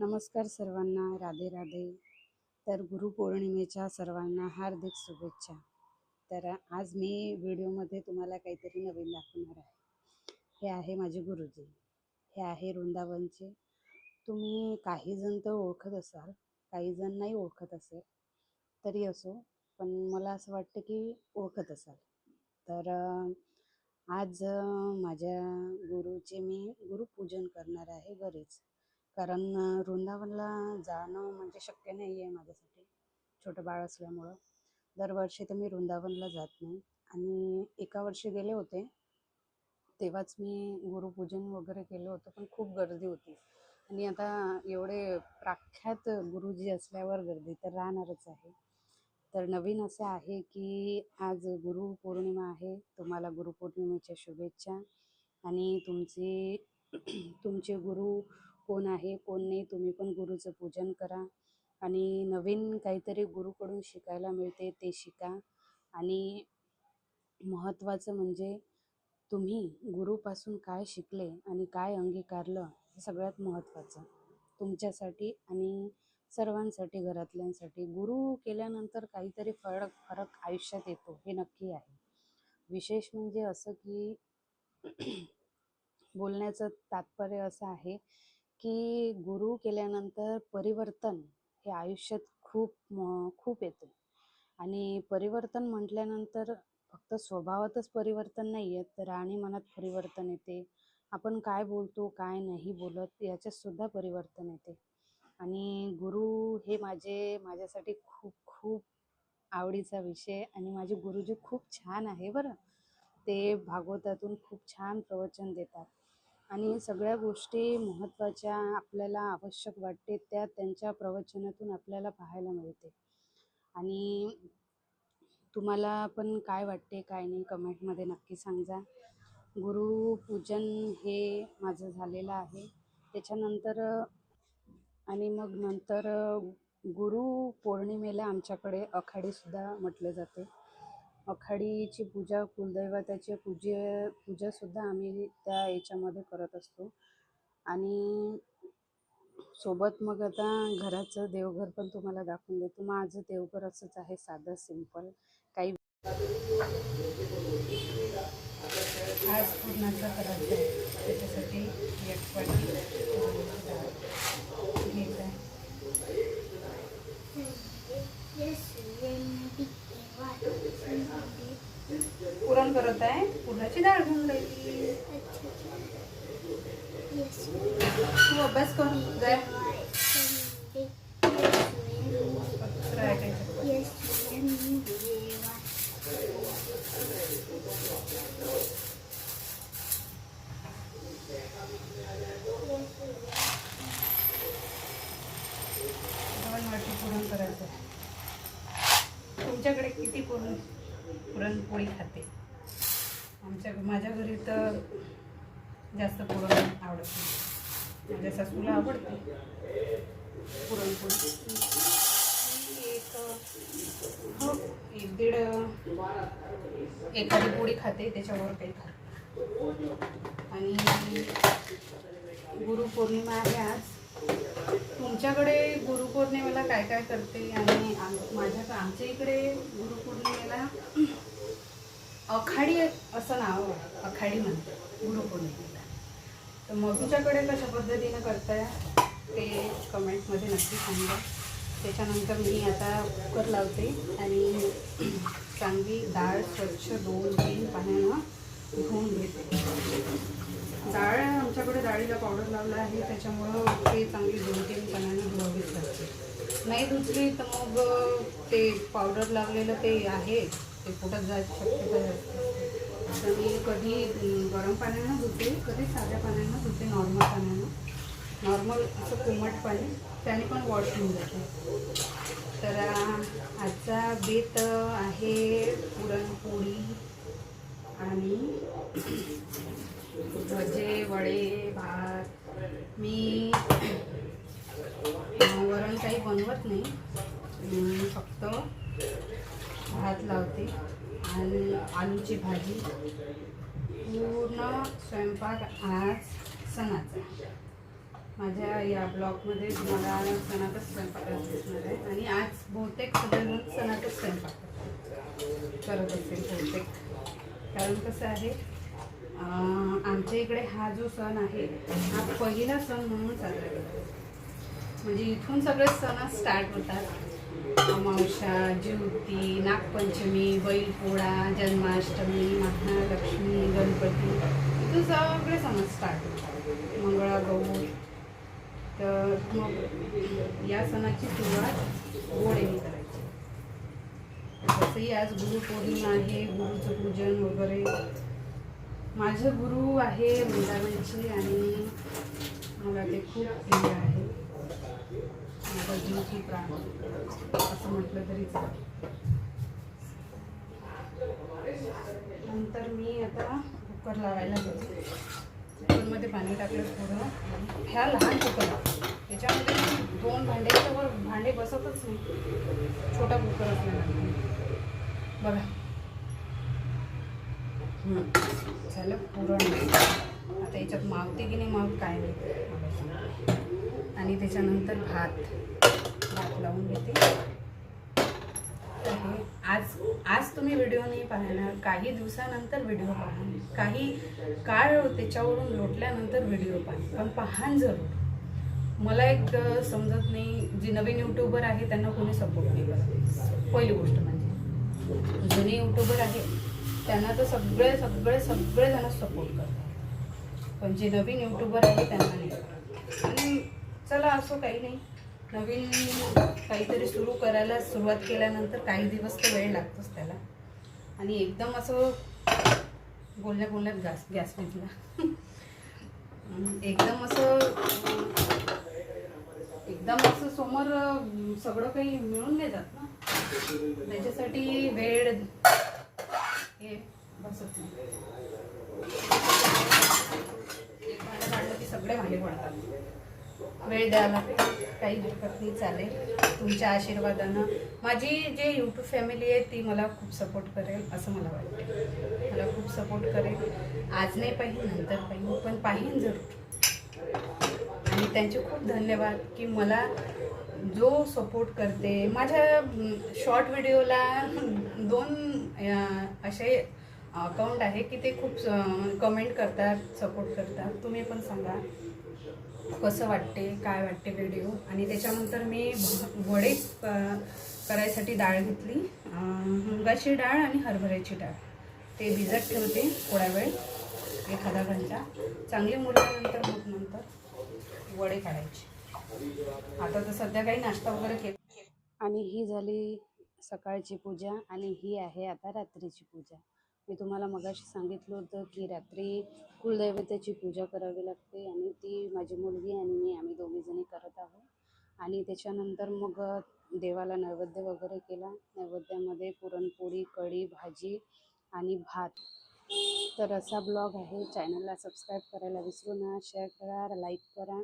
नमस्कार सर्वांना राधे राधे. तर गुरुपौर्णिमेच्या सर्वांना हार्दिक शुभेच्छा. तर आज मी व्हिडिओमध्ये तुम्हाला काहीतरी नवीन दाखवणार आहे. हे आहे माझे गुरुजी. हे आहे वृंदावनचे. तुम्ही काही जण तर ओळखत असाल काही जण नाही ओळखत असेल तरी असो पण मला असं वाटतं की ओळखत असाल. तर आज माझ्या गुरुचे मी गुरुपूजन करणार आहे घरीच. कारण वृंदावनला जाणं म्हणजे शक्य नाही आहे माझ्यासाठी. छोटं बाळ असल्यामुळं. दरवर्षी तर मी वृंदावनला जात नाही. आणि एका वर्षी गेले होते. तेव्हाच मी गुरुपूजन वगैरे केलं होतं पण खूप गर्दी होती. आणि आता एवढे प्रख्यात गुरुजी असल्यावर गर्दी तर राहणारच आहे. तर नवीन असं आहे की आज गुरुपौर्णिमा आहे. तुम्हाला गुरुपौर्णिमेच्या शुभेच्छा. आणि तुमचे तुमचे गुरु कोण आहे कोण नाही तुम्ही पण गुरुचं पूजन करा आणि नवीन काहीतरी गुरुकडून शिकायला मिळते ते शिका. आणि महत्त्वाचं म्हणजे तुम्ही गुरुपासून काय शिकले आणि काय अंगीकारलं हे सगळ्यात महत्त्वाचं. तुमच्यासाठी आणि सर्वांसाठी घरातल्यांसाठी. गुरु केल्यानंतर काहीतरी फरक फरक आयुष्यात येतो हे नक्की आहे. विशेष म्हणजे असं की बोलण्याचं तात्पर्य असं आहे की गुरु केल्यानंतर परिवर्तन हे आयुष्यात खूप खूप येते. आणि परिवर्तन म्हटल्यानंतर फक्त स्वभावातच परिवर्तन नाही येत तर राहणीमानात परिवर्तन येते. आपण काय बोलतो काय नाही बोलत याच्यात सुद्धा परिवर्तन येते. आणि गुरु हे माझे माझ्यासाठी खूप खूप आवडीचा विषय आणि माझे गुरुजी खूप छान आहे बरं. ते भागवतातून खूप छान प्रवचन देतात. आणि सगळ्या गोष्टी महत्त्वाच्या आपल्याला आवश्यक वाटते त्या त्यांच्या प्रवचनातून आपल्याला पाहायला मिळते. आणि तुम्हाला पण काय वाटते काय नाही कमेंटमध्ये नक्की सांगा. गुरुपूजन हे माझं झालेलं आहे. त्याच्यानंतर आणि मग नंतर गुरु पौर्णिमेला आमच्याकडे आखाडीसुद्धा म्हटले जाते. आखाडीची पूजा कुलदैवताची पूजे पूजासुद्धा आम्ही त्या याच्यामध्ये करत असतो. आणि सोबत मग आता घराचं देवघर पण तुम्हाला दाखवून देतो. माझं देवघर असंच आहे साधं सिंपल. काही आज पूर्णाचा करायचं त्याच्यासाठी एक वाटी घ्यायचं आहे पुरण करत आहे पुरणाची डाळ घेऊन राहिली तू अभ्यास करून जाय करायचं आहे तुमच्याकडे किती पुरण पुरणपोळी खाते? आमच्या माझ्या घरी तर जास्त पुरण आवडत नाही. माझ्या सासूला आवडते पुरणपोळी. एक हो एक दीड एखादी पोळी खाते त्याच्यावर काही खाते आणि गुरुपौर्णिमा आहे आज. तुमच्याकडे गुरुपौर्णिमेला काय काय करते? आणि आम- माझ्या आमच्या इकडे गुरुपौर्णिमेला अखाडी असं नाव आहे अखाडी म्हणते गुरुपौर्णिमेला तर मग तुमच्याकडे कशा पद्धतीनं करताय ते कमेंटमध्ये नक्की सांगा. त्याच्यानंतर मी आता कुकर लावते आणि चांगली डाळ स्वच्छ दोन तीन पाण्यानं धुवून घेते. डाळ आमच्याकडे डाळीला पावडर लावला आहे त्याच्यामुळं ते चांगली दोन तीन पाण्यानं धुवावीच लागते. नाही धुतली तर मग ते पावडर लावलेलं ते आहे. असते पोटात जायची शक्यता जास्त असते. तर मी कधी गरम पाण्यानं धुते कधी साध्या पाण्यानं धुते नॉर्मल पाण्यानं. नॉर्मल असं कोमट पाणी त्याने पण वॉश होऊन जाते. तर आजचा बेत आहे पुरणपोळी आणि भजे वडे भात. मी वरण काही बनवत नाही. फक्त भात लावते आणि आलूची भाजी. पूर्ण स्वयंपाक आज सणाचा. माझ्या या ब्लॉगमध्ये तुम्हाला सणातच स्वयंपाकात दिसणार आहे आणि आज बहुतेक सगळेजण सणातच स्वयंपाक करत असेल बहुतेक. कारण कसं आहे आमच्या इकडे हा जो सण आहे हा पहिला सण म्हणून साजरा करतो म्हणजे इथून सगळे सण स्टार्ट होतात. अमावस्या ज्योती नागपंचमी बैलपोळा जन्माष्टमी महालक्ष्मी गणपती इथून सगळे सण स्टार्ट मंगळागौर तर मग या सणाची सुरुवात गोडेने करायची. तसंही आज गुरुपौर्णिमा आहे गुरुचं पूजन वगैरे. माझं गुरु आहे वृंदावनची आणि मला ते खूप प्रिय आहे. माझा प्राण. असं म्हटलं तरी चालेल. नंतर मी आता कुकर लावायला घेते कुकरमध्ये पाणी टाकलं थोडं. ह्या लहान कुकर याच्यामध्ये त्याच्यामध्ये दोन भांड्याच्या वर भांडे बसतच नाही. छोटा कुकर असल्यानंतर बघा. झालं पुरण. आता याच्यात मावते की नाही मावत काय नाही. आणि त्याच्यानंतर भात. भात लावून घेते. तर आज आज तुम्ही व्हिडिओ नाही पाहणार. काही दिवसानंतर व्हिडिओ पहा. काही काळ त्याच्यावरून लोटल्यानंतर व्हिडिओ पहा. पण पाहान जरूर. मला एक समजत नाही जे नवीन युट्यूबर आहे त्यांना कोणी सपोर्ट नाही करत. पहिली गोष्ट म्हणजे. जुने युट्यूबर आहे त्यांना तर सगळे सगळे सगळेजण सपोर्ट करतात. पण जे नवीन युट्यूबर आहे त्यांना नाही. आणि चला असो काही नाही. नवीन काहीतरी सुरू करायला सुरुवात केल्यानंतर काही दिवस तर वेळ लागतोच त्याला. आणि एकदम असं बोलल्या बोलण्यात गॅस गॅस घेतला एकदम असं एकदम असं समोर सगळं काही मिळून नाही जात ना. त्याच्यासाठी वेळ हे बसत नाही एक भांडं इकडे की पडतात? वेळ द्यायला काही हरकत नाही चालेल. तुमच्या आशीर्वादानं. माझी जे यूट्यूब फॅमिली आहे ती मला खूप सपोर्ट करेल असं मला वाटतं. मला खूप सपोर्ट करेल. आज नाही पाहिजे नंतर पाहिजे पण पाहिन जरूर. आणि त्यांचे खूप धन्यवाद की मला जो सपोर्ट करते. माझ्या शॉर्ट व्हिडिओला दोन असे अकाउंट आहे की ते खूप कमेंट करतात सपोर्ट करतात. तुम्ही पण सांगा कसं वाटते काय वाटते व्हिडिओ आणि त्याच्यानंतर मी वडे क- करायसाठी डाळ घेतली. मुगाची डाळ आणि हरभऱ्याची डाळ. ते भिजत ठेवते थोडा वेळ एखादा घंटा. चांगली मुरल्यानंतर मग नंतर वडे काढायचे. आता तर सध्या काही नाश्ता वगैरे केला आणि ही झाली सकाळची पूजा आणि ही आहे आता रात्रीची पूजा. मी तुम्हाला मगाशी सांगितलं होतं की रात्री कुलदैवतेची पूजा करावी लागते आणि ती माझी मुलगी आणि मी आम्ही दोघी जणी करत आहोत. आणि त्याच्यानंतर मग देवाला नैवेद्य वगैरे केला. नैवेद्यामध्ये पुरणपोळी कढी भाजी आणि भात. तर असा ब्लॉग आहे. चॅनलला सबस्क्राईब करायला विसरू नका. शेअर करा लाईक करा.